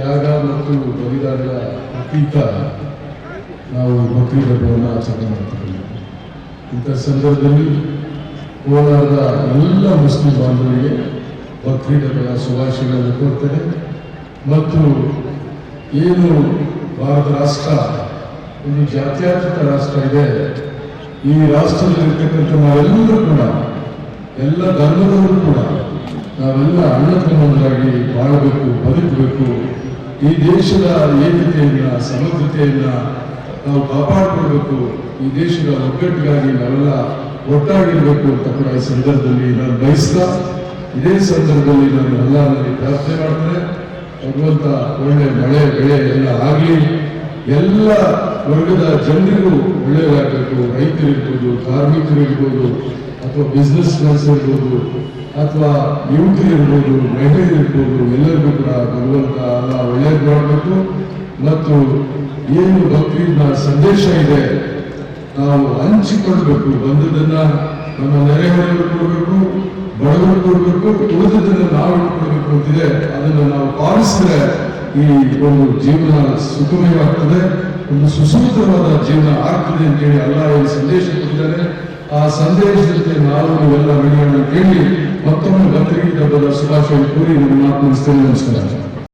ತ್ಯಾಗ ಮತ್ತು ಬಲಿದಾನದ ಪ್ರತೀಕ ನಾವು ಬಕ್ರೀದ್ ಹಬ್ಬವನ್ನು ಆಚರಣೆ ಮಾಡ್ತೀವಿ. ಇಂಥ ಸಂದರ್ಭದಲ್ಲಿ ಕೋಲಾರದ ಎಲ್ಲ ಮುಸ್ಲಿಂ ಬಾಂಧವರಿಗೆ ಬಕ್ರೀದ್ ಹಬ್ಬದ ಶುಭಾಶಯಗಳನ್ನು ಕೋರ್ತೇನೆ. ಮತ್ತು ಏನು ಭಾರತ ರಾಷ್ಟ್ರ, ಒಂದು ಜಾತ್ಯಾತೀತ ರಾಷ್ಟ್ರ ಇದೆ, ಈ ರಾಷ್ಟ್ರದಲ್ಲಿರ್ತಕ್ಕಂಥ ನಾವೆಲ್ಲರೂ ಕೂಡ, ಎಲ್ಲ ಧರ್ಮದವರು ಕೂಡ ನಾವೆಲ್ಲ ಅಣ್ಣ ತಮ್ಮಂದರಾಗಿ ಬಾಳಬೇಕು, ಬದುಕಬೇಕು. ಈ ದೇಶದ ಏಕತೆಯನ್ನ, ಸಮಗ್ರತೆಯನ್ನ ನಾವು ಕಾಪಾಡಿಕೊಳ್ಬೇಕು. ಈ ದೇಶದ ಒಗ್ಗಟ್ಟಿಗಾಗಿ ನಾವೆಲ್ಲ ಒಟ್ಟಾಗಿರ್ಬೇಕು ಅಂತ ಕೂಡ ಈ ಸಂದರ್ಭದಲ್ಲಿ ನಾನು ಬಯಸ್ತಾ, ಇದೇ ಸಂದರ್ಭದಲ್ಲಿ ನಾನು ಎಲ್ಲರಲ್ಲಿ ಪ್ರಾರ್ಥನೆ ಮಾಡ್ತೇನೆ. ಭಗವಂತ ಒಳ್ಳೆ ಮಳೆ, ಬೆಳೆ ಎಲ್ಲ ಆಗಲಿ, ಎಲ್ಲ ವರ್ಗದ ಜನರಿಗೂ ಒಳ್ಳೆಯದಾಗಬೇಕು ರೈತರಿರ್ಬೋದು, ಕಾರ್ಮಿಕರಿರ್ಬೋದು ಅಥವಾ ಬಿಸ್ನೆಸ್ ಕ್ಲಾಸ್ ಇರ್ಬೋದು, ಅಥವಾ ಮಹಿಳೆಯರ್ ಇರ್ಬೋದು ಎಲ್ಲರಿಗೂ ಕೂಡ ಎಲ್ಲ ಒಳ್ಳೆಯದು ಮಾಡಬೇಕು ಮತ್ತು ಏನು ಬಕ್ರೀದ್ನ ಸಂದೇಶ ಇದೆ, ನಾವು ಹಂಚಿಕೊಳ್ಬೇಕು. ಬಂದದನ್ನ ನಮ್ಮ ನೆರೆಹೊರೆಯವರು ಕೊಡಬೇಕು, ಬಡವರು ಕೊಡಬೇಕು ಉಳಿದದನ್ನ ನಾವು ಕೊಡಬೇಕು ಅಂತಿದೆ. ಅದನ್ನು ನಾವು ಪಾಲಿಸಿದ್ರೆ ಈ ಒಂದು ಜೀವನ ಸುಖಮಯವಾಗ್ತದೆ ಒಂದು ಸುಸೂತ್ರವಾದ ಜೀವನ ಆಗ್ತದೆ ಅಂತೇಳಿ ಅಲ್ಲ ಈ ಸಂದೇಶ ಕೊಟ್ಟಿದ್ದಾರೆ. ಆ ಸಂದೇಶದಂತೆ ನಾವು ನೀವೆಲ್ಲ ನಡೆಯೋಣ ಕೇಳಿ ಮತ್ತೊಮ್ಮೆ ಬಕ್ರೀದ್ ಹಬ್ಬದ ಶುಭಾಶಯ ಕೋರಿ ನನ್ನ ಮಾತು ಮುಗಿಸ್ತೇನೆ ನಮಸ್ಕಾರ.